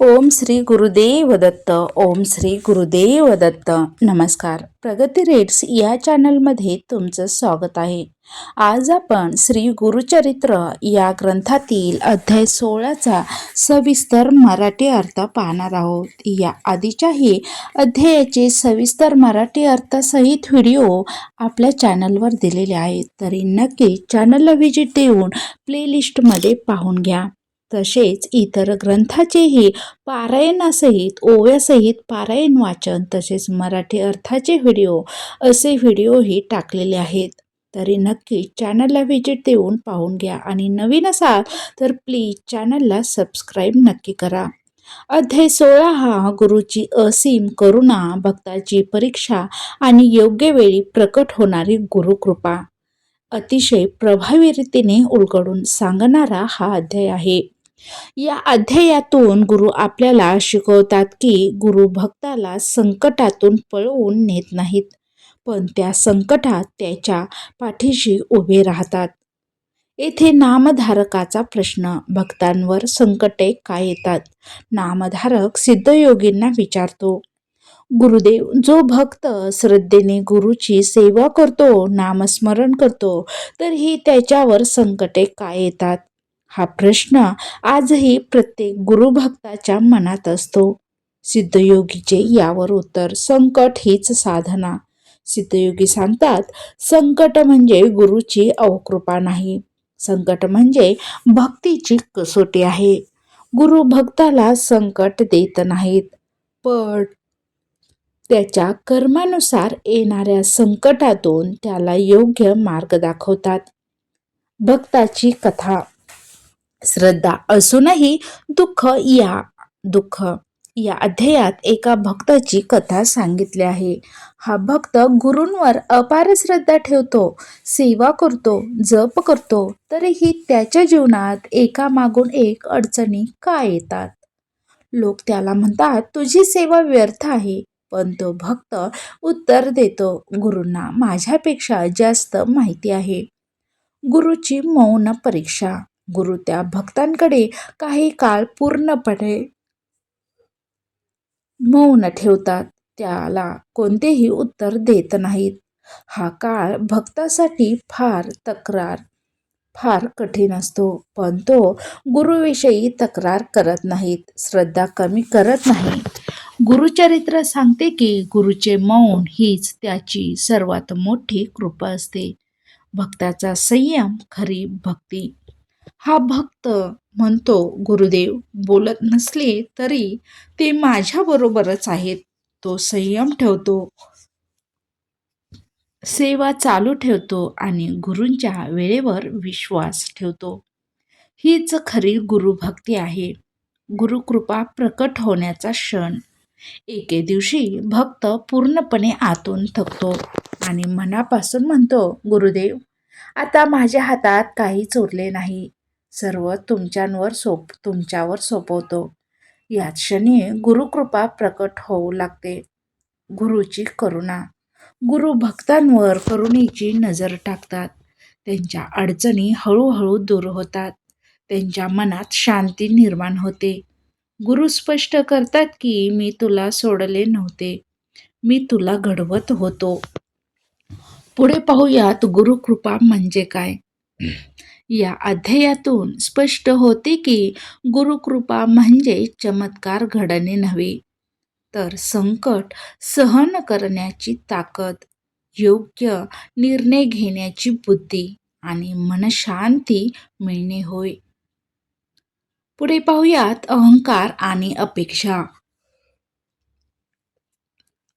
ओम श्री गुरुदेव दत्त ओम श्री गुरुदेव दत्त नमस्कार. प्रगती रेट्स या चॅनलमध्ये तुमचं स्वागत आहे. आज आपण श्री गुरुचरित्र या ग्रंथातील अध्याय सोळाचा सविस्तर मराठी अर्थ पाहणार आहोत. या आधीच्याही अध्यायाचे सविस्तर मराठी अर्थसहित व्हिडिओ आपल्या चॅनलवर दिलेले आहेत. तरी नक्की चॅनलला व्हिजिट देऊन प्लेलिस्टमध्ये पाहून घ्या. तसेच इतर ग्रंथाचेही पारायणासहित ओव्यासहित पारायण वाचन तसेच मराठी अर्थाचे व्हिडिओ असे व्हिडिओही टाकलेले आहेत. तरी नक्की चॅनलला व्हिजिट देऊन पाहून घ्या आणि नवीन असाल तर प्लीज चॅनलला सबस्क्राईब नक्की करा. अध्याय सोळा हा गुरुची असीम करुणा भक्ताची परीक्षा आणि योग्य वेळी प्रकट होणारी गुरुकृपा. अतिशय प्रभावी रीतीने उलगडून सांगणारा हा अध्याय आहे. या अध्यायातून गुरु आपल्याला शिकवतात की गुरु भक्ताला संकटातून पळवून नेत नाहीत पण त्या संकटात त्याच्या पाठीशी उभे राहतात. येथे नामधारकाचा प्रश्न भक्तांवर संकटे काय येतात? नामधारक सिद्धयोगींना विचारतो गुरुदेव जो भक्त श्रद्धेने गुरुची सेवा करतो नामस्मरण करतो तर ही त्याच्यावर संकटे काय येतात? हा प्रश्न आजही प्रत्येक गुरुभक्ताच्या मनात असतो. सिद्धयोगीचे यावर उत्तर संकट हीच साधना. सिद्धयोगी सांगतात संकट म्हणजे गुरुची अवकृपा नाही. संकट म्हणजे भक्तीची कसोटी आहे. गुरु भक्ताला संकट देत नाहीत. पण त्याच्या कर्मानुसार येणाऱ्या संकटातून त्याला योग्य मार्ग दाखवतात. भक्ताची कथा. श्रद्धा असूनही दुःख या दुःख या अध्यायात एका भक्ताची कथा सांगितली आहे. हा भक्त गुरूंवर अपार श्रद्धा ठेवतो सेवा करतो जप करतो तरीही त्याच्या जीवनात एका मागून एक अडचणी का येतात? लोक त्याला म्हणतात तुझी सेवा व्यर्थ आहे पण तो भक्त उत्तर देतो. गुरूंना माझ्यापेक्षा जास्त माहिती आहे. गुरुची मौन परीक्षा गुरु त्या भक्तांकडे काही काळ पूर्णपणे मौन ठेवतात. त्याला कोणतेही उत्तर देत नाहीत. हा काळ भक्तासाठी फार तक्रार फार कठीण असतो. पण तो गुरुविषयी तक्रार करत नाहीत श्रद्धा कमी करत नाही. गुरुचरित्र सांगते की गुरुचे मौन हीच त्याची सर्वात मोठी कृपा असते. भक्ताचा संयम खरी भक्ती हा भक्त म्हणतो गुरुदेव बोलत नसले तरी ते माझ्याबरोबरच आहेत. तो संयम ठेवतो सेवा चालू ठेवतो आणि गुरूंच्या वेळेवर विश्वास ठेवतो. हीच खरी गुरुभक्ती आहे. गुरुकृपा प्रकट होण्याचा क्षण. एके दिवशी भक्त पूर्णपणे आतून थकतो आणि मनापासून म्हणतो गुरुदेव आता माझ्या हातात काहीच उरले नाही. सर्व तुमच्यांवर सोप तुमच्यावर सोपवतो. याच क्षणी गुरुकृपा प्रकट होऊ लागते. गुरुची करुणा. गुरु भक्तांवर करुणेची नजर टाकतात. त्यांच्या अडचणी हळूहळू दूर होतात. त्यांच्या मनात शांती निर्माण होते. गुरु स्पष्ट करतात की मी तुला सोडले नव्हते. मी तुला घडवत होतो. पुढे पाहूयात गुरुकृपा म्हणजे काय? या अध्यायातून स्पष्ट होते की गुरुकृपा म्हणजे चमत्कार घडणे नव्हे तर संकट सहन करण्याची ताकद योग्य निर्णय घेण्याची बुद्धी आणि मनशांती मिळणे होय. पुढे पाहूयात अहंकार आणि अपेक्षा.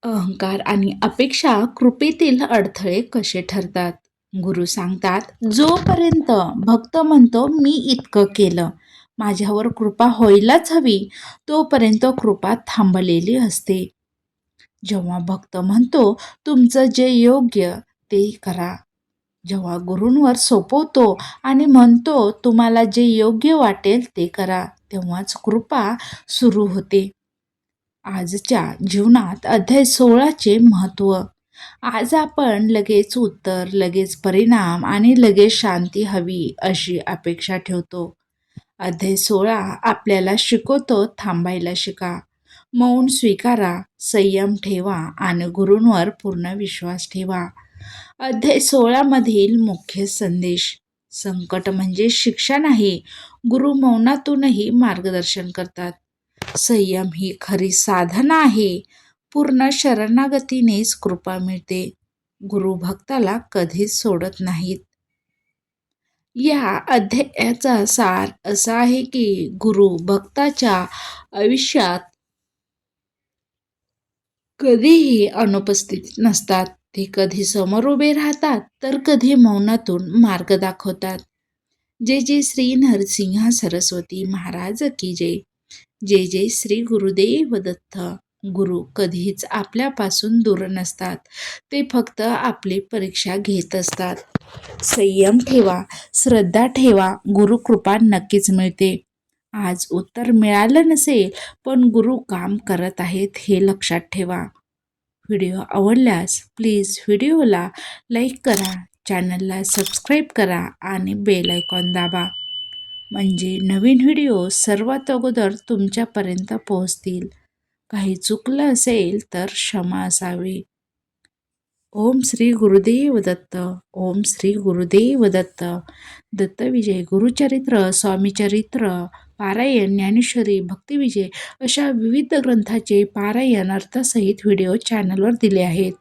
अहंकार आणि अपेक्षा कृपेतील अडथळे कसे ठरतात? गुरु सांगतात जोपर्यंत भक्त म्हणतो मी इतकं केलं. माझ्यावर कृपा होईलाच हवी तोपर्यंत कृपा थांबलेली असते. जेव्हा भक्त म्हणतो तुमचं जे योग्य ते करा. जेव्हा गुरूंवर सोपवतो आणि म्हणतो तुम्हाला जे योग्य वाटेल ते करा. तेव्हाच कृपा सुरू होते. आजच्या जीवनात अध्याय सोळाचे महत्त्व आज आपण लगेच उत्तर लगेच परिणाम आणि लगेच शांती हवी अशी अपेक्षा ठेवतो. अध्याय सोळा आपल्याला शिकवतो थांबायला शिका. मौन स्वीकारा संयम ठेवा आणि गुरूंवर पूर्ण विश्वास ठेवा. अध्याय सोळामधील मुख्य संदेश संकट म्हणजे शिक्षा नाही गुरु मौनातूनही मार्गदर्शन करतात. संयम ही खरी साधना आहे. पूर्ण शरणागतीनेच कृपा मिळते. गुरु भक्ताला कधीच सोडत नाहीत. या अध्यायाचा सार असा आहे की गुरु भक्ताच्या आयुष्यात कधीही अनुपस्थित नसतात. ते कधी समोर उभे राहतात तर कधी मौनातून मार्ग दाखवतात. जे जे श्री नरसिंह सरस्वती महाराज की जय. जे जे श्री गुरुदेव दत्त. गुरु कधीच आपल्यापासून दूर नसतात. ते फक्त आपली परीक्षा घेत असतात. संयम ठेवा श्रद्धा ठेवा गुरुकृपा नक्कीच मिळते. आज उत्तर मिळालं नसेल पण गुरु काम करत आहेत हे लक्षात ठेवा. व्हिडिओ आवडल्यास प्लीज व्हिडिओला लाईक करा चॅनलला सबस्क्राईब करा आणि बेल आयकॉन दाबा. म्हणजे नवीन व्हिडिओ सर्वात अगोदर तुमच्यापर्यंत पोहोचतील. काही चुकलं असेल तर क्षमा असावी. ओम श्री गुरुदेव दत्त ओम श्री गुरुदेव दत्त. दत्तविजय गुरुचरित्र स्वामीचरित्र पारायण ज्ञानेश्वरी भक्तिविजय अशा विविध ग्रंथाचे पारायण अर्थसहित व्हिडिओ चॅनलवर दिले आहेत.